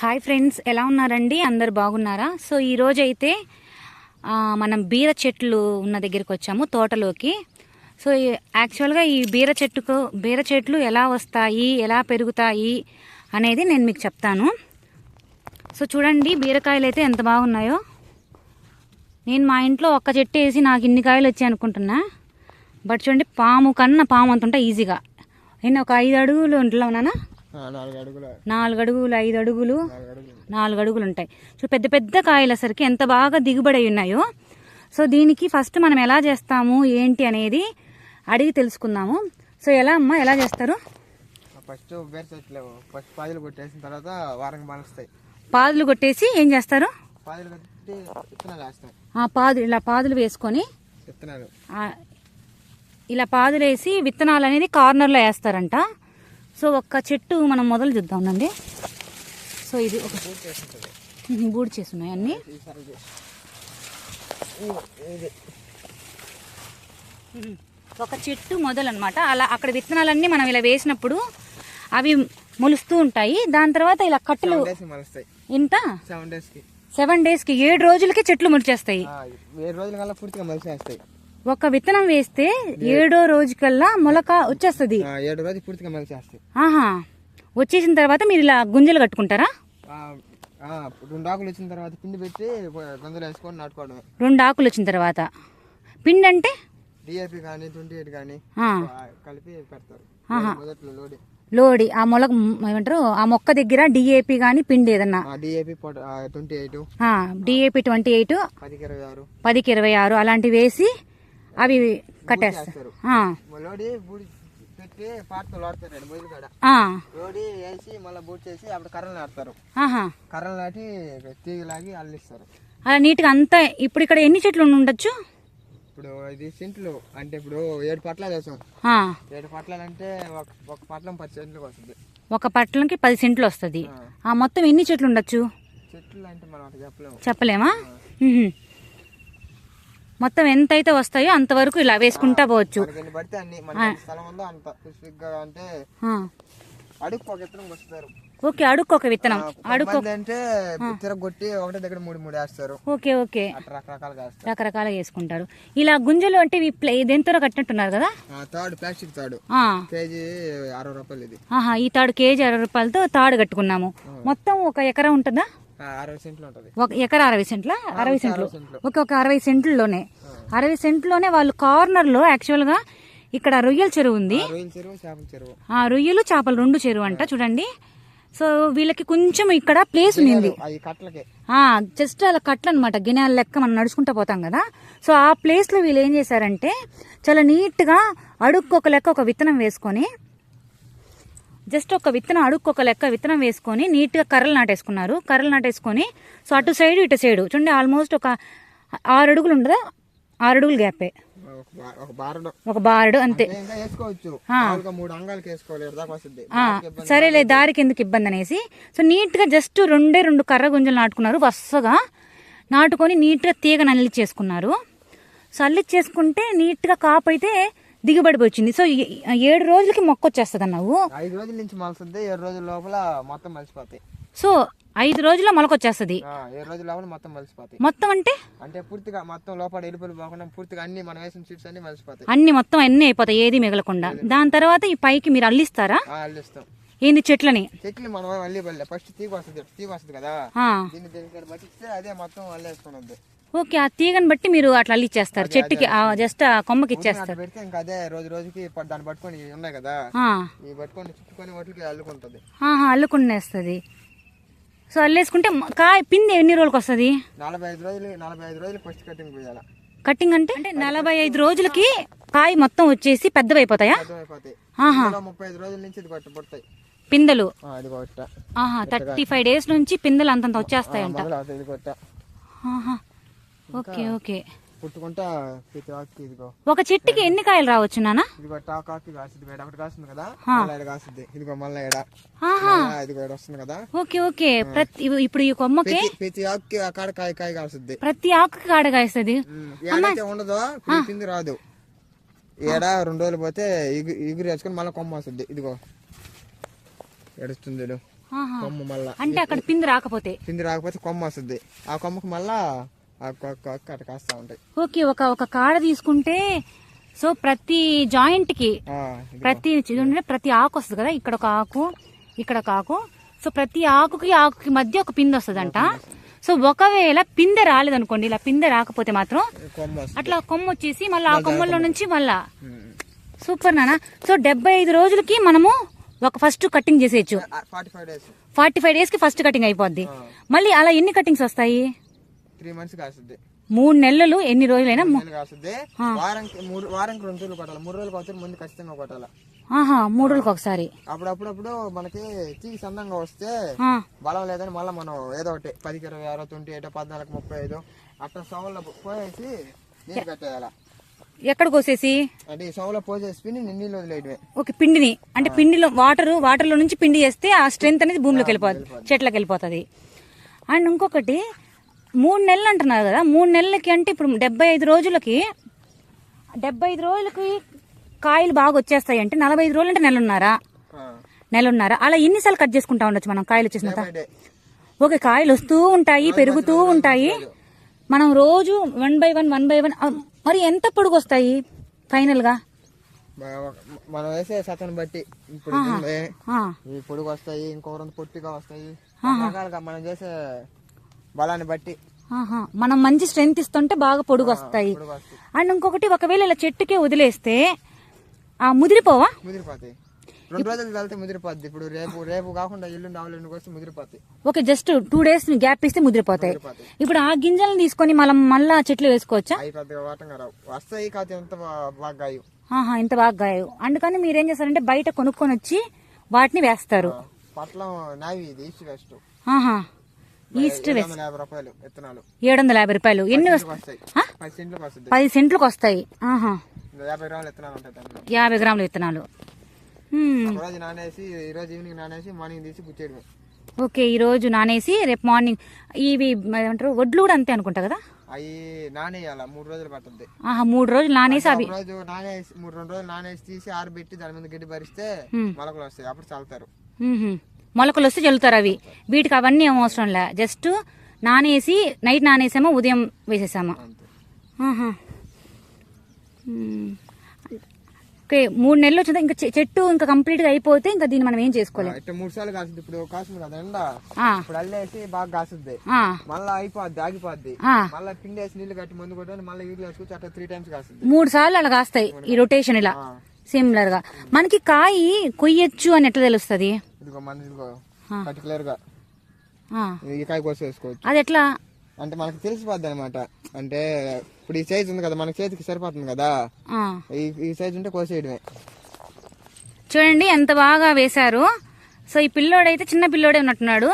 Hi friends ఎలా ఉన్నారండి? అందరు బాగున్నారా? సో ఈరోజైతే మనం బీర చెట్లు ఉన్న దగ్గరికి వచ్చాము తోటలోకి. సో యాక్చువల్గా ఈ బీర చెట్టుకు బీర చెట్లు ఎలా వస్తాయి ఎలా పెరుగుతాయి అనేది నేను మీకు చెప్తాను. సో చూడండి బీరకాయలు అయితే ఎంత బాగున్నాయో. నేను మా ఇంట్లో ఒక్క చెట్టు వేసి నాకు ఇన్ని కాయలు వచ్చాయి అనుకుంటున్నా. బట్ చూడండి పాము కన్నా పాము అంత ఉంటాయి ఈజీగా నేను ఒక ఐదు అడుగులు ఇంట్లో ఉన్నానా నాలుగు అడుగుల ఐదు అడుగులు నాలుగు అడుగులు ఉంటాయి సో పెద్ద పెద్ద కాయలు సరికి ఎంత బాగా దిగుబడి అయి ఉన్నాయో సో దీనికి ఫస్ట్ మనం ఎలా చేస్తాము ఏంటి అనేది అడిగి తెలుసుకుందాము. సో ఎలా అమ్మా ఎలా చేస్తారు? ఫస్ట్ బేర్ చెట్లు ఫస్ట్ పాదులు కొట్టేసిన తర్వాత మలుస్తాయి పాదులు కొట్టేసి ఏం చేస్తారు? పాదులు కొట్టి విత్తనాలు ఇలా పాదులు వేసుకొని విత్తనాలు. ఇలా పాదులు వేసి విత్తనాలు అనేది కార్నర్లో వేస్తారంట. సో ఒక్క చెట్టు మనం మొదలు చూద్దామండి సో ఇది ఒక బూడి చేసి. ఉన్నాయి అన్నీ ఒక చెట్టు మొదలు అనమాట అలా అక్కడ విత్తనాలన్నీ మనం ఇలా వేసినప్పుడు అవి మొలుస్తూ ఉంటాయి. దాని తర్వాత ఇలా కట్టలు ఇంత? సెవెన్ డేస్కి. సెవెన్ డేస్కి ఏడు రోజులకి చెట్లు మొలిచేస్తాయి. ఆ, ఏడు రోజుల పూర్తిగా ఒక విత్తనం వేస్తే ఏడో రోజుకల్లా మొలక వచ్చేస్తుంది. ఏడు రోజు పూర్తిగా మలిసేస్తాయి ఆహా. వచ్చేసిన తర్వాత మీరు ఇలా గుంజలు కట్టుకుంటారా? రెండు ఆకులు వచ్చిన తర్వాత పిండి పెట్టి గందులు వేసుకొని నాటుకోవడమే. రెండు ఆకులు వచ్చిన తర్వాత. పిండి అంటే? డిఏపి కానీ ట్వంటీ ఎయిట్ కానీ ఆ, కలిపి పెడతారు. మొదట్లో లోడి. లోడి. ఆ మొలక ఏమంటారు? ఆ మొక్క దగ్గర డిఏపి కానీ పిండి ఏదన్నా? DAP twenty eight. DAP twenty eight పదికి ఇరవై ఆరు. అలాంటివి వేసి అవి కట్టేస్తారు లోడి వేసి మళ్ళీ బూట్ చేసి అప్పుడు కర్రలు నాటుతారు. కర్రలు నాటి తీగలాగి అల్లిస్తారు. అలా నీట్గా అంతా ఇప్పుడు ఇక్కడ ఎన్ని చెట్లు ఉండి ఉండొచ్చు? ఇప్పుడు ఇది సెంట్లు అంటే ఇప్పుడు ఏడు పట్లాలు వేసాం ఏడు పట్లాలు అంటే ఒక ఒక పట్లం పది సెంట్లకు వస్తుంది. ఒక పట్లకి పది సెంట్లు వస్తుంది. ఆ. మొత్తం ఎన్ని చెట్లు ఉండొచ్చు? చెట్లు అంటే మనం చెప్పలేము. చెప్పలేమా. మొత్తం ఎంత అయితే వస్తాయో అంతవరకు ఇలా వేసుకుంటా పోవచ్చు. ఓకే అడుక్కు ఒక విత్తనం. అడుక్కు అంటే తిరగొట్టి ఒకటే దగ్గర మూడు మూడు వేస్తారు. Okay okay. రకరకాలుగా వేసుకుంటారు. ఇలా గుంజలు అంటే ఇవి దేంతో కట్టినట్టున్నారు కదా? తాడు ప్లాస్టిక్ తాడు. ఆ. కేజీ అరవై రూపాయలు ఇది. ఆహా ఈ తాడు కేజీ అరవై రూపాయలతో తాడు కట్టుకున్నాము. మొత్తం ఒక ఎకరా ఉంటుందా? ఒక ఎకరా అరవై సెంట్ల? అరవై సెంట్లు. ఒక ఒక అరవై సెంట్లలోనే. అరవై సెంట్లోనే వాళ్ళు కార్నర్లో యాక్చువల్గా ఇక్కడ రొయ్యల చెరువు ఉంది. ఆ, రొయ్యల చేపల రెండు చెరువు అంట చూడండి. సో వీళ్ళకి కొంచెం ఇక్కడ ప్లేస్ ఉంది జస్ట్ అలా కట్లు అనమాట గిన్నెల లెక్క మనం నడుచుకుంటూ పోతాం కదా. సో ఆ ప్లేస్లో వీళ్ళు ఏం చేశారంటే చాలా నీట్గా అడుక్కు ఒక లెక్క ఒక విత్తనం వేసుకొని జస్ట్ ఒక విత్తనం అడుక్కు ఒక లెక్క విత్తనం వేసుకొని నీట్గా కర్రలు నాటేసుకున్నారు. కర్రలు నాటేసుకొని సో అటు సైడ్ ఇటు సైడ్. చూడండి ఆల్మోస్ట్ ఒక ఆరు అడుగులు ఉండదా? ఆరు అడుగులు గ్యాపే ఒక బారడం. అంతే. సరేలే దారికి ఎందుకు ఇబ్బంది అనేసి సో నీట్గా జస్ట్ రెండే రెండు కర్ర గుంజలు నాటుకున్నారు. వరుసగా నాటుకొని నీట్గా తీగ నల్లిచ్చేసుకున్నారు సో అల్లిచ్చేసుకుంటే నీట్గా కాపు అయితే దిగుబడి వచ్చింది సో ఏడు రోజులకి మొక్క వచ్చేస్తుంది అన్నావు ఐదు రోజుల నుంచి మలుస్తుంది ఏడు రోజుల లోపల మొత్తం మలిసిపోతాయి. సో ఐదు రోజుల్లో మొలకొచ్చేస్తుంది ఏడు రోజుల లోపల మొత్తం మలిసిపోతాయి. మొత్తం అంటే? అంటే పూర్తిగా మొత్తం లోపల ఎలుపులు పోకుండా పూర్తిగా అన్ని మనం వేసిన సీట్స్ అన్ని మలిసిపోతాయి. అన్ని మొత్తం అన్నీ అయిపోతాయి ఏది మిగలకుండా. దాని తర్వాత ఈ పైకి మీరు అల్లిస్తారా? అల్లిస్తాం. ఏంది చెట్లని? చెట్లు మనం అల్లి ఫస్ట్ తీగ వస్తుంది తీగ వస్తుంది కదా. దీన్ని అదే మొత్తం అల్లేసుకున్నది ఓకే ఆ తీగని బట్టి మీరు అట్లా అల్లిచ్చేస్తారు చెట్టుకి జస్ట్ ఆ కొమ్మకి ఇచ్చేస్తారు. అట్లా పెడితే ఇంకా అదే రోజు రోజుకి ప- దాన్ని పట్టుకొని ఇవి ఉన్నాయి కదా ఆ. ఇవి పట్టుకొని చుట్టుకొని వాటికి అల్లుకుంటది. ఆహా అల్లుకునేస్తుంది. సో అల్లేసుకుంటే కాయ పిండి ఎన్ని రోజులకు వస్తుంది? నలభై ఐదు రోజులు నలభై ఐదు రోజులు ఫస్ట్ కటింగ్ పోయాల. కటింగ్ అంటే అంటే నలభై ఐదు రోజులకి కాయ మొత్తం వచ్చేసి పెద్దవైపోతాయా? ముప్పై ఐదు రోజుల నుంచి ఇది పిందెలు? థర్టీ ఫైవ్ డేస్ నుంచి పిందెలు అంతంత వచ్చేస్తాయంట. Okay okay. పుట్టుకుంటా ప్రతి ఆకుకి ఇదిగో. ఒక చెట్టుకి ఎన్ని కాయలు రావచ్చు నాన్న? ఇదిగో టాక్ ఆకు కాస్తుంది మేడ ఒకటి కాస్తుంది కదా? మళ్ళీ ఇదిగో మళ్ళీ ఎడ ఇదిగో వస్తుంది కదా? Okay okay. ప్రతి ఇప్పుడు ఈ కొమ్మకి ప్రతి ప్రతి ఆకుకి ఆ కాడ కాయ కాయ కాస్తుంది ప్రతి ఆకుకి కాడ కాస్తుంది ఉండదో రాదు. ఏడ రెండు రోజులు పోతే ఇగు- ఇగురు వేసుకొని మళ్ళీ కొమ్మ వస్తుంది. ఇదిగో. ఎడుస్తుంది. కొమ్మ మళ్ళా. అంటే అక్కడ పిండి రాకపోతే. పిండి రాకపోతే కొమ్మ వస్తుంది. ఆ కొమ్మకు మళ్ళా కాస్తా ఉంటాయి. ఓకే ఒక ఒక కాడ తీసుకుంటే సో ప్రతి జాయింట్కి ప్రతి ప్రతి ఆకు వస్తుంది కదా ఇక్కడ ఒక ఆకు ఇక్కడ ఒక ఆకు. సో ప్రతి ఆకుకి ఆకుకి మధ్య ఒక పిందె వస్తుందంట. సో ఒకవేళ పిందె రాలేదనుకోండి ఇలా పిందె రాకపోతే మాత్రం అట్లా కొమ్మ వచ్చేసి మళ్ళీ ఆ కొమ్మల్లో నుంచి మళ్ళా. సూపర్ నాన్న. సో డెబ్బై ఐదు రోజులకి మనము ఒక ఫస్ట్ కటింగ్ చేసేయచ్చు. Forty five days. Forty five డేస్కి ఫస్ట్ కటింగ్ అయిపోద్ది. మళ్ళీ అలా ఎన్ని కటింగ్స్ వస్తాయి? త్రీ మంత్స్ కాస్తుంది మూడు నెలలు ఎన్ని రోజులైనా కాస్తుంది వారానికి మూడు వారానికి రెండు రోజులు కొట్టాలి. మూడు రోజులు కొట్టాలి ముందు ఖచ్చితంగా కొట్టాలి. ఆహా మూడు రోజులకు ఒకసారి. అప్పుడప్పుడప్పుడు మనకి చీకి సన్నంగా వస్తే బలం లేదని మళ్ళీ మనం ఏదో ఒకటి పదికి ఇరవై ఆరో ట్వంటీ ఎయిట్ పద్నాలుగు ముప్పై ఐదు అట్లా సోమలో పోయేసి నీళ్ళు కట్టేయాలి ఎక్కడ కోసేసి అంటే ఈ సోమలో పోసేసి పిని నీళ్ళు వదిలేయడమే. ఓకే పిండిని. అంటే పిండిలో వాటర్ వాటర్లో నుంచి పిండి చేస్తే ఆ స్ట్రెంత్ అనేది భూమిలోకి వెళ్ళిపోతుంది చెట్లకు వెళ్ళిపోతుంది. అండ్ ఇంకొకటి మూడు నెలలు అంటున్నారు కదా మూడు నెలలకి అంటే ఇప్పుడు డెబ్బై ఐదు రోజులకి డెబ్బై ఐదు రోజులకి కాయలు బాగా వచ్చేస్తాయి అంటే నలభై ఐదు రోజులు అంటే నెలన్నారా. నెలన్నారా. అలా ఎన్నిసార్లు కట్ చేసుకుంటా ఉండొచ్చు మనం కాయలు వచ్చేసిన ఓకే కాయలు వస్తూ ఉంటాయి పెరుగుతూ ఉంటాయి. మనం రోజు one by one one by one మరి ఎంత పొడుగు వస్తాయి ఫైనల్గా మనం వేసే సతను బట్టి ఇప్పుడు పొడుగు వస్తాయి ఇంకో రెండు పొట్టిగా వస్తాయి. మనం చేసే బలాన్ని బట్టి. మనం మంచి స్ట్రెంగ్త్ ఇస్తుంటే బాగా పొడుగు వస్తాయి అండ్ ఇంకొకటి ఒకవేళ ఇలా చెట్టుకే వదిలేస్తే ఆ ముదిరిపోవా? ముదిరిపోతాయి. రెండు రోజులు వెళ్తే ముదిరిపోద్ది. ఇప్పుడు రేపు రేపు కాకుండా ఎల్లుండి ఆవులు వస్తే ముదిరిపోతాయి. Okay just two days gap ఇస్తే ముదిరిపోతాయి. ఇప్పుడు ఆ గింజలను తీసుకొని మనం మళ్ళా చెట్లు వేసుకోవచ్చా? వస్తాయి ఎంత బాగా గాయు ఇంత బాగా గాయవు. అందుకని మీరు ఏం చేస్తారంటే బయట కొనుక్కొని వచ్చి వాటిని వేస్తారు. పట్లం నావి ఇది ఈస్ట్ వెస్ట్. ఆహా. ఈస్ట్ ఏడు వెస్ట్ వందల యాభై రూపాయలు విత్తనాలు. ఏడు వందల యాభై రూపాయలు. ఎన్ని వస్తాయి? పది సెంట్లకు వస్తాయి. ఆహా. యాభై గ్రాముల విత్తనాలు ఓకే ఈ రోజు నానేసి రేపు మార్నింగ్ ఇవి ఏమంటారు వడ్లు కూడా అంతే అనుకుంటా కదా? అవి నానేయాల మూడు రోజులు పట్టుద్ది ఆహా మూడు రోజులు నానేసి అవి రోజు నానేసి మూడు రెండు రోజులు నానేసి తీసి ఆరబెట్టి దాని మీద గడ్డి భరిస్తే మొలకలు వస్తాయి. అప్పుడు చల్లుతారు. మ్మ్హ్మ్. మొలకలు వస్తే చల్లుతారు అవి. వీటికి అవన్నీ ఏం అవసరం లే. జస్ట్ నానేసి నైట్ నానేసామా ఉదయం వేసేసామా. ఓకే మూడు నెలలు వచ్చిందా? ఇంకా చెట్టు ఇంకా కంప్లీట్గా అయిపోతే ఇంకా దీన్ని మనం ఏం చేసుకోలేం. ఇట్లా మూడు సార్లు కాస్తుంది ఇప్పుడు కదా ఎండ. ఇప్పుడు అల్లేసి బాగా కాస్తుంది ఆ, మళ్ళీ అయిపోద్ది ఆగిపోద్ది. మళ్ళీ పిండి వేసి నీళ్ళు కట్టి మందు కొట్టి మళ్ళీ యూరియా వేసుకొచ్చి అట్లా త్రీ టైమ్స్ కాస్తుంది మూడు సార్లు అలా కాస్తాయి ఈ రొటేషన్ ఇలా. సిమిలర్గా. మనకి కాయి కొయ్యొచ్చు అని ఎట్లా తెలుస్తుంది? ఇదిగో మన ఇదిగో పర్టికులర్గా ఆ, ఈ కాయ కోసి వేసుకోవచ్చు. అది ఎట్లా? అంటే మనకు తెలిసిపోద్ది అనమాట అంటే ఇప్పుడు ఈ సైజ్ ఉంది కదా మనకి చేతికి సరిపోతుంది కదా. ఆ. ఈ ఈ సైజ్ ఉంటే కోసేయడమే. చూడండి ఎంత బాగా వేశారు. సో ఈ పిల్లోడైతే చిన్న పిల్లోడే ఉన్నట్టున్నాడు.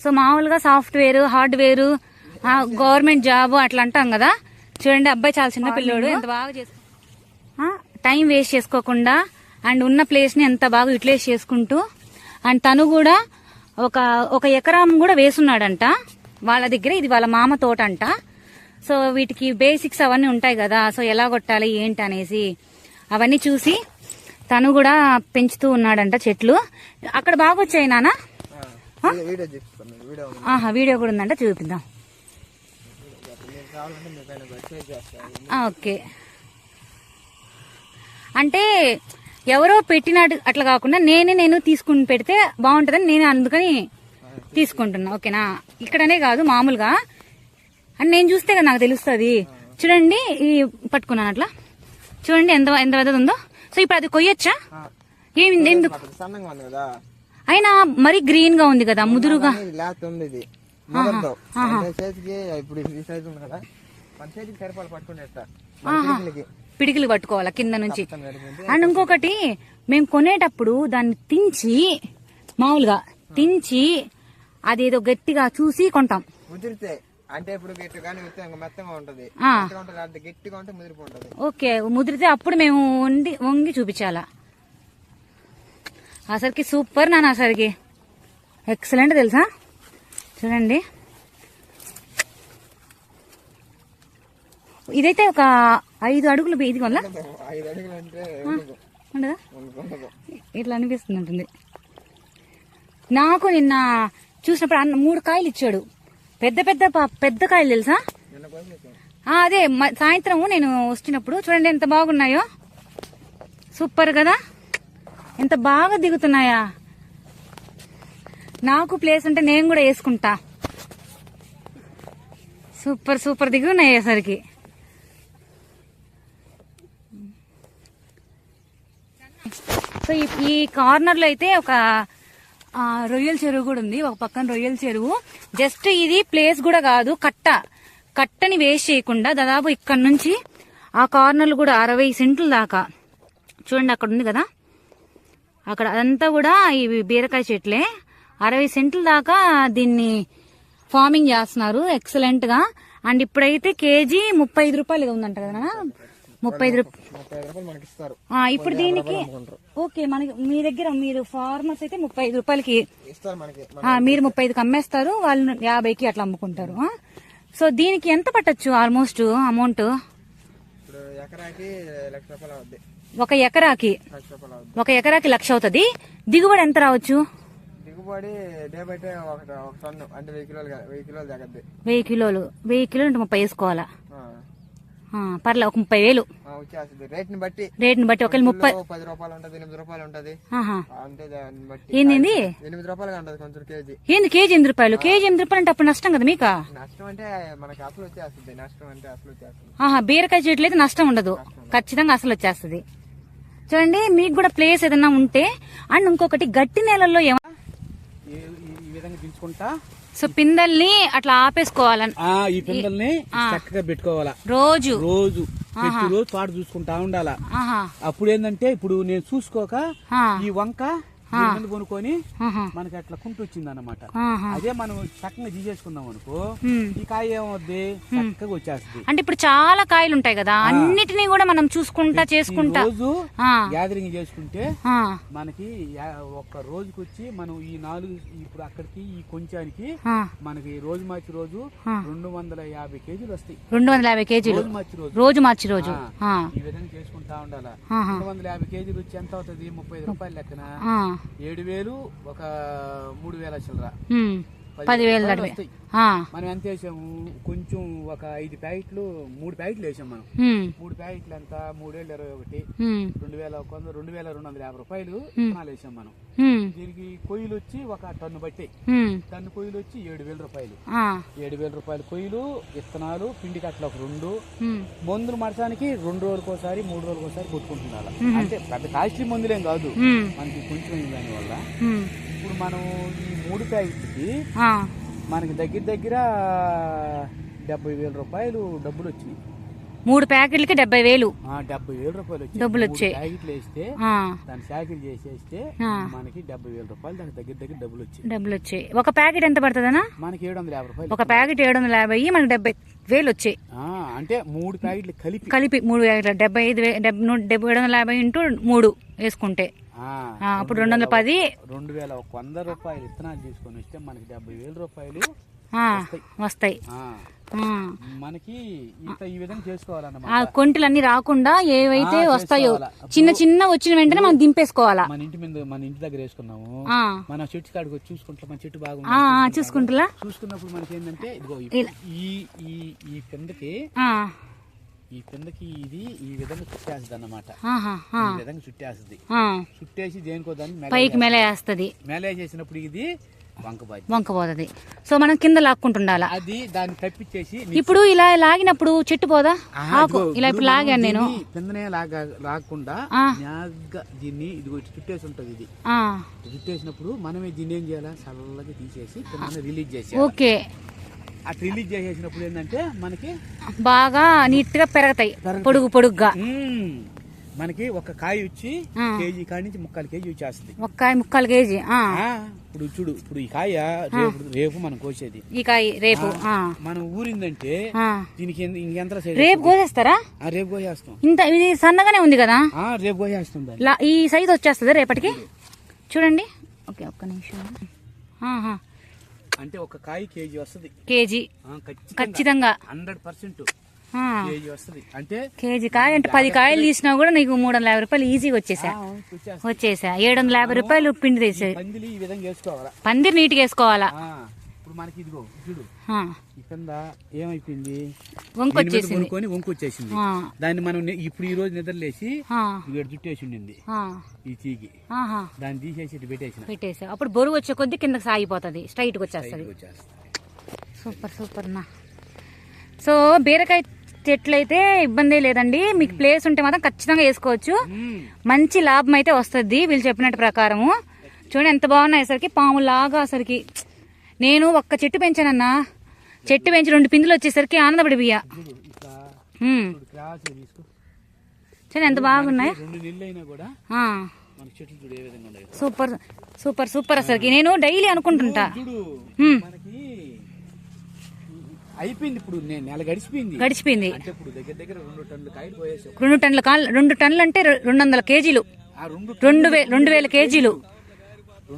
సో మామూలుగా సాఫ్ట్వేర్ హార్డ్వేర్ గవర్నమెంట్ జాబ్ అట్లా అంటాం కదా. చూడండి అబ్బాయి చాలా చిన్న పిల్లోడు. ఎంత బాగా చేసు టైం వేస్ట్ చేసుకోకుండా అండ్ ఉన్న ప్లేస్ని ఎంత బాగా యూటిలైజ్ చేసుకుంటూ అండ్ తను కూడా ఒక ఒక ఎకరం కూడా వేసున్నాడంట. వాళ్ళ దగ్గర ఇది వాళ్ళ మామ తోట అంట సో వీటికి బేసిక్స్ అవన్నీ ఉంటాయి కదా. సో ఎలా కొట్టాలి ఏంటి అనేసి అవన్నీ చూసి తను కూడా పెంచుతూ ఉన్నాడంట చెట్లు. అక్కడ బాగా వచ్చాయి ఉంది. ఆహా వీడియో కూడా ఉందంట చూపిద్దాం. ఓకే. అంటే ఎవరో పెట్టినట్టు అట్లా కాకుండా నేనే నేను తీసుకుని పెడితే బాగుంటుందని నేను అందుకని తీసుకుంటున్నా ఓకేనా? ఇక్కడనే కాదు మామూలుగా. అని నేను చూస్తే కదా నాకు తెలుస్తుంది. చూడండి ఈ పట్టుకున్నాను అట్లా. చూడండి ఎంత ఎంత పెద్దది ఉందో. సో ఇప్పుడు అది కొయ్యొచ్చా? ఏమి ఎందుకు? అయినా మరి గ్రీన్గా ఉంది కదా ముదురుగా. ఇప్పుడు సరిపాలు పిడికిలు పట్టుకోవాలా కింద నుంచి. అండ్ ఇంకొకటి మేము కొనేటప్పుడు దాన్ని తించి మామూలుగా తించి అదేదో గట్టిగా చూసి కొంటాం. ముదిరితే అంటే ఇప్పుడు గట్టి కానీ విత్తే ఇంకా మెత్తగా ఉంటది. ఆ. మెత్తగా ఉంటది అంటే గట్టిగా ఉంటే ముదిరిపోతుంది ఓకే ముదిరితే అప్పుడు మేము వండి వంగి చూపించాలా. అసలుకి సూపర్ నాన్న అసలుకి. ఎక్సలెంట్ తెలుసా? చూడండి. ఇదైతే ఒక ఐదు అడుగులు ఇది వల్ల ఐదు అడుగులు అంటే ఉండదు. ఇట్లా అనిపిస్తుంది ఉంటుంది. నాకు నిన్న చూసినప్పుడు అన్న మూడు కాయలు ఇచ్చాడు. పెద్ద పెద్ద పెద్ద కాయలు తెలుసా? అదే సాయంత్రం నేను వచ్చినప్పుడు చూడండి ఎంత బాగున్నాయో. సూపర్ కదా? ఎంత బాగా దిగుతున్నాయా? నాకు ప్లేస్ అంటే నేను కూడా వేసుకుంటా. సూపర్ సూపర్ దిగున్నాయి అసలుకి. సో ఈ- కార్నర్లో కార్నర్లో అయితే ఒక రొయ్యల చెరువు కూడా ఉంది. ఒక పక్కన రొయ్యల చెరువు. జస్ట్ ఇది ప్లేస్ కూడా కాదు కట్ట. కట్టని వేస్ట్ చేయకుండా దాదాపు ఇక్కడ నుంచి ఆ కార్నర్లు కూడా అరవై సెంట్లు దాకా. చూడండి అక్కడ ఉంది కదా. అక్కడ అదంతా కూడా ఇవి బీరకాయ చెట్లే. అరవై సెంట్ల దాకా దీన్ని ఫార్మింగ్ చేస్తున్నారు. ఎక్సలెంట్గా. అండ్ ఇప్పుడైతే కేజీ ముప్పై ఐదు రూపాయలు ఉందంట కదా ముప్పై ఐదు రూపాయలు మనకి ఇస్తారు ఇప్పుడు దీనికి ఓకే మనకి మీ దగ్గర మీరు ఫార్మర్స్ అయితే ముప్పై ఐదు రూపాయలకి మీరు ముప్పై ఐదుకి అమ్మేస్తారు వాళ్ళు యాభైకి అట్లా అమ్ముకుంటారు? సో దీనికి ఎంత పట్టొచ్చు ఆల్మోస్ట్ అమౌంట్ ఒక ఎకరాకి? ఒక ఎకరాకి లక్ష అవుతుంది. దిగుబడి ఎంత రావచ్చు? వెయ్యి కిలోలు వెయ్యి కిలోలు ముప్పై వేసుకోవాలా? పర్లే ఒక ముప్పై వేలు. ఆ, వచ్చేస్తుంది. రేట్ని బట్టి రేట్ని బట్టి ఒకవేళ ముప్పై పది రూపాయలు ఉంటది ఎనిమిది రూపాయలు ఉంటది. దాన్ని బట్టి. ఏంది ఎనిమిది రూపాయలుగా ఉంటది కొంచెం కేజీ. ఏంది కేజీ ఎనిమిది రూపాయలు? కేజీ ఎనిమిది రూపాయలు అంటే అప్పుడు నష్టం కదా మీకా? నష్టం అంటే మనకి అసలు వచ్చేస్తుంది. నష్టం అంటే అసలు వచ్చేస్తుంది. ఆహా బీరకాయ చెట్లు అయితే నష్టం ఉండదు. ఖచ్చితంగా అసలు వచ్చేస్తుంది. చూడండి మీకు కూడా ప్లేస్ ఏదైనా ఉంటే అండ్ ఇంకొకటి గట్టి నేలల్లో ఏమ ఈ విధంగా దించుకుంటా. సో పిందల్ని అట్లా ఆపేసుకోవాలని. ఆ ఈ పిందల్ని చక్కగా పెట్టుకోవాలా. రోజు. రోజు. రోజు తోట చూసుకుంటా ఉండాలా. అప్పుడు ఏంటంటే ఇప్పుడు నేను చూసుకోక ఈ వంక మీద కొనుక్కొని మనకి అట్లా కుంటు వచ్చింది అనమాట. అదే మనం చక్కగా తీసేసుకుందాం అనుకో. ఈ కాయ ఏమవుద్ది? చక్కగా వచ్చేస్తుంది. అంటే ఇప్పుడు చాలా కాయలు ఉంటాయి కదా అన్నిటినీ కూడా మనం చూసుకుంటా చేసుకుంటా. రోజు గ్యాదరింగ్ చేసుకుంటే మనకి ఒక్క రోజుకి వచ్చి మనం ఈ నాలుగు ఇప్పుడు అక్కడికి ఈ కొంచానికి మనకి రోజు మార్చి రోజు. రెండు వందల యాభై కేజీలు వస్తాయి. రెండు వందల యాభై కేజీలు. రోజు మార్చి రోజు. రోజు మార్చి రోజు. ఈ విధంగా చేసుకుంటా ఉండాలా. రెండు వందల యాభై కేజీలు వచ్చి ఎంత అవుతుంది? ముప్పై ఐదు రూపాయలు లెక్కన? ఏడు వేలు ఒక మూడు వేల చిల్లర. పదివేలు మనం ఎంత వేసాము? కొంచెం ఒక ఐదు ప్యాకెట్లు మూడు ప్యాకెట్లు వేసాం మనం. మూడు ప్యాకెట్లు ఎంత మూడేళ్ళు ఇరవై ఒకటి. రెండు వేల ఒక వంద రెండు వేల రెండు వందల యాభై రూపాయలు విత్తనాలు వేసాం మనం. దీనికి కొయ్యలు వచ్చి ఒక టన్ను బట్టి టన్ను కొయ్యలు వచ్చి ఏడు వేల రూపాయలు. ఏడు వేల రూపాయలు కొయ్యలు విత్తనాలు పిండి కట్టలు ఒక రెండు. మందులు మడటానికి రెండు రోజులకు ఒకసారి మూడు రోజులకు ఒకసారి కొట్టుకుంటున్నారు అంటే పెద్ద కాస్ట్లీ మందులేం కాదు. మనకి కొంచెం దానివల్ల ఉమ్, ఇప్పుడు మనం ఈ మూడు ప్యాకెట్లకి ఆ, మనకి దగ్గర దగ్గర డెబ్బై వేల రూపాయలు డబ్బులు వచ్చినాయి. మూడు ప్యాకెట్లకి డెబ్బై వేలు. డెబ్బై వేల రూపాయలు డబ్బులు వచ్చాయి. ప్యాకెట్లు వేస్తే దాన్ని శాఖలు చేసేస్తే. మనకి డెబ్బై వేల రూపాయలు దానికి దగ్గర దగ్గర డబ్బులు వచ్చాయి. డబ్బులు వచ్చాయి. ఒక ప్యాకెట్ ఎంత పడుతుందనా మనకి ఏడు వందల యాభై రూపాయలు ఒక ప్యాకెట్ ఏడు వందల యాభై మనకు డెబ్బై వేలు వచ్చాయి. అంటే మూడు ప్యాకెట్లు కలిపి. కలిపి మూడు ప్యాకెట్లు డెబ్బై ఐదు డెబ్బై ఏడు వందల యాభై ఇంటూ మూడు వేసుకుంటే. అప్పుడు రెండు వందల పది? రెండు వేల ఒక వంద రూపాయలు విత్తనాలు తీసుకొని వస్తే మనకి డెబ్బై వేల రూపాయలు వస్తాయి. మనకి ఈ విధంగా ఆ చేసుకోవాలన్నమాట కొంటలన్నీ రాకుండా ఏవైతే వస్తాయో. చిన్న చిన్న వచ్చిన వెంటనే మనం దింపేసుకోవాలా? మన ఇంటి మీద మన ఇంటి దగ్గర వేసుకున్నాము. మన చెట్టు కాడికి వచ్చి చూసుకుంటాం మన చెట్టు బాగుంది? ఆ, చూసుకుంటులా? చూసుకున్నప్పుడు మనకి ఏంటంటే ఈ ఈ ఈ కిందకి ఈ కిందకి ఇది ఈ విధంగా చుట్టేస్తుంది అన్నమాట. ఈ విధంగా చుట్టేస్తుంది. చుట్టేసి దేనికో దాన్ని పైకి మెల వేస్తుంది మేలే చేసినప్పుడు ఇది వంక వంకపోతుంది సో మనం కింద లాక్కుంటుండాలా? అది దాన్ని తప్పించేసి ఇప్పుడు ఇలా లాగినప్పుడు చెట్టు పోదా? ఆకు. ఇలా ఇప్పుడు లాగాను నేను. కిందనే లాగా లాగకుండా దీన్ని ఇటు చుట్టేసి ఉంటది ఇది. చుట్టేసినప్పుడు మనమే దీన్ని ఏం చేయాలా? చల్లగా తీసేసి రిలీజ్ చేసేయాలి. ఓకే. అటు రిలీజ్ చేసేసినప్పుడు ఏంటంటే మనకి బాగా నీట్గా పెరగతాయి. పొడుగు పొడుగ్గా. మనకి ఒక కాయ వచ్చి. కేజీ కాడి నుంచి ముక్కాలు కేజీ వచ్చేస్తుంది. ఒక్కాయ ముక్కాలు కేజీ ఇప్పుడు చూడు ఇప్పుడు ఈ కాయ రేపు రేపు మనం కోసేది. ఈ కాయ రేపు మనం ఊరిందంటే. దీనికి ఎంత- ఇంకెంత రేపు కోసేస్తారా? రేపు కోసేస్తాం. ఇంత ఇది సన్నగానే ఉంది కదా? రేపు కోసేస్తాం ఈ సైజ్ వచ్చేస్తుంది రేపటికి? చూడండి. ఓకే ఒక్క నిమిషం. అంటే ఒక కాయ కేజీ వస్తుంది. కేజీ. ఖచ్చితంగా హండ్రెడ్ పర్సెంట్ ఆ, కేజీ వస్తుంది. అంటే కేజీ కాయ అంటే పది కాయలు తీసినా కూడా నీకు మూడు వందల యాభై రూపాయలు ఈజీగా వచ్చేసా. వచ్చేసా. ఏడు వందల యాభై రూపాయలు పిండి ఈ విధంగా వేసుకోవాలా? పందిరి నీట్గా వేసుకోవాలా? ఇప్పుడు మనకి ఇదిగో చూడు. కింద ఏమైపోయింది? వంక దీని మీద వచ్చేసింది. కొనుక్కొని వంకు వచ్చేసింది. ఆ, దాన్ని మనం ఇప్పుడు ఈ రోజు నిద్రలేసి జుట్టేసి ఉండింది ఈ చీకి. దాన్ని తీసేసి ఇటు పెట్టేసిన. పెట్టేసా. అప్పుడు బరువు వచ్చే కొద్దీ కిందకి సాగిపోతుంది. స్ట్రైట్గా వచ్చేస్తుంది. వచ్చేస్తుంది. సూపర్ సూపర్ నా. సో బీరకాయ చెట్లు అయితే ఇబ్బంది లేదండి. మీకు ప్లేస్ ఉంటే మాత్రం ఖచ్చితంగా వేసుకోవచ్చు. మంచి లాభం అయితే వస్తుంది వీళ్ళు చెప్పినట్టు ప్రకారము. చూడండి ఎంత బాగున్నాయి అసలుకి. పాములాగా అసలుకి. నేను ఒక్క చెట్టు పెంచానన్నా. చెట్టు పెంచి రెండు పిందులు వచ్చేసరికి ఆనందపడి బియ్య ఎంత బాగున్నాయి? సూపర్ సూపర్ సూపర్ అసలుకి. నేను డైలీ అనుకుంటుంటా. చూడు మ్మ్. మనకి అయిపోయింది ఇప్పుడు నేను నెల గడిచిపోయింది. గడిచిపోయింది. అంటే ఇప్పుడు దగ్గర దగ్గర రెండు టన్నులు కాయలు పోయేసాం రెండు టన్నుల కాల్ రెండు టన్నులు అంటే రెండు వందల కేజీలు. రెండు రెండు వే రెండు వేల కేజీలు.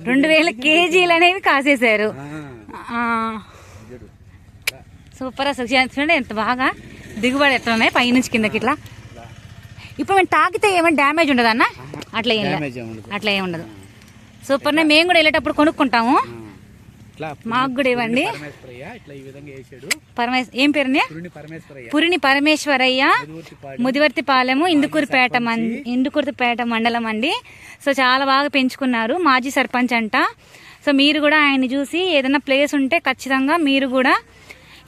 రెండు వేల కేజీలు అనేవి కాసేశారు. సూపర్ అసలు. చూడండి ఎంత బాగా దిగుబడి ఎట్లా ఉన్నాయి? పైనుంచి కిందకి ఇట్లా. ఇప్పుడు మేము తాకితే ఏమైనా డ్యామేజ్ ఉండదు అన్న? అట్లా ఏం లే. డ్యామేజ్ ఏమి ఉండదు. అట్లా సూపర్నే మేము కూడా వెళ్ళేటప్పుడు కొనుక్కుంటాము. మాకు కూడా ఇవ్వండి. ఏం పేరునే పురుని పరమేశ్వరయ్య. ముదివర్తిపాలెము ఇందుకూరుపేట మం ఇందుకూరుపేట మండలం అండి. సో చాలా బాగా పెంచుకున్నారు. మాజీ సర్పంచ్ అంట. సో మీరు కూడా ఆయన్ని చూసి ఏదైనా ప్లేస్ ఉంటే ఖచ్చితంగా మీరు కూడా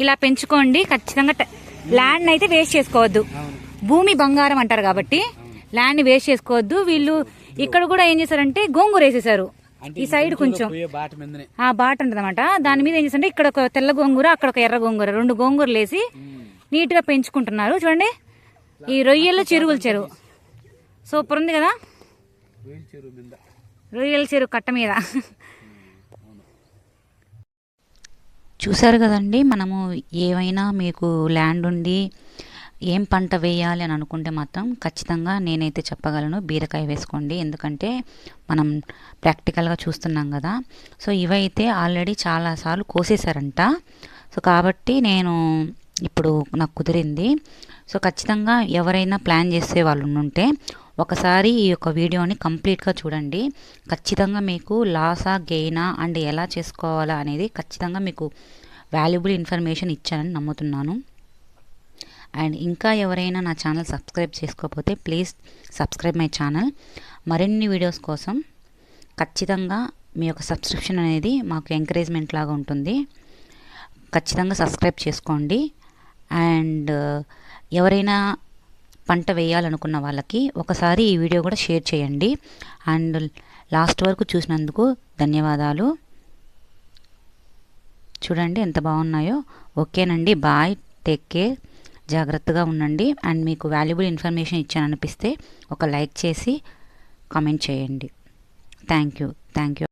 ఇలా పెంచుకోండి. ఖచ్చితంగా ల్యాండ్ అయితే వేస్ట్ చేసుకోవద్దు. భూమి బంగారం అంటారు కాబట్టి ల్యాండ్ వేస్ట్ చేసుకోవద్దు. వీళ్ళు ఇక్కడ కూడా ఏం చేశారంటే గోంగూర వేసేసారు ఈ సైడ్ కొంచెం ఆ బాట ఉంటదన్నమాట దాని మీద ఏం చేస్తారంటే ఇక్కడ ఒక తెల్ల గోంగూర అక్కడ ఒక ఎర్ర గోంగూర రెండు గోంగూరలు వేసి నీట్గా పెంచుకుంటున్నారు. చూడండి. ఈ రొయ్యల చెరువుల చెరువు. సూపర్ ఉంది కదా? రొయ్యల చెరువు కట్ట మీద. చూసారు కదండి మనము ఏమైనా మీకు ల్యాండ్ ఉండి ఏం పంట వేయాలి అని అనుకుంటే మాత్రం ఖచ్చితంగా నేనైతే చెప్పగలను బీరకాయ వేసుకోండి. ఎందుకంటే మనం ప్రాక్టికల్గా చూస్తున్నాం కదా. సో ఇవైతే ఆల్రెడీ చాలాసార్లు కోసేశారంట. సో కాబట్టి నేను ఇప్పుడు నాకు కుదిరింది. సో ఖచ్చితంగా ఎవరైనా ప్లాన్ చేసే వాళ్ళు ఉంటే ఒకసారి ఈ యొక్క వీడియోని కంప్లీట్గా చూడండి. ఖచ్చితంగా మీకు లాసా గెయినా అండ్ ఎలా చేసుకోవాలా అనేది ఖచ్చితంగా మీకు వాల్యుబుల్ ఇన్ఫర్మేషన్ ఇచ్చానని నమ్ముతున్నాను. అండ్ ఇంకా ఎవరైనా నా ఛానల్ సబ్స్క్రైబ్ చేసుకోకపోతే ప్లీజ్ సబ్స్క్రైబ్ మై ఛానల్. మరిన్ని వీడియోస్ కోసం ఖచ్చితంగా మీ యొక్క సబ్స్క్రిప్షన్ అనేది మాకు ఎంకరేజ్మెంట్ లాగా ఉంటుంది. ఖచ్చితంగా సబ్స్క్రైబ్ చేసుకోండి. అండ్ ఎవరైనా పంట వేయాలనుకున్న వాళ్ళకి ఒకసారి ఈ వీడియో కూడా షేర్ చేయండి. అండ్ లాస్ట్ వరకు చూసినందుకు ధన్యవాదాలు. చూడండి ఎంత బాగున్నాయో. ఓకేనండి బాయ్ టేక్ కేర్. జాగ్రత్తగా ఉండండి. అండ్ మీకు వాల్యుబుల్ ఇన్ఫర్మేషన్ ఇచ్చాను అనిపిస్తే ఒక లైక్ చేసి కామెంట్ చేయండి. Thank you. Thank you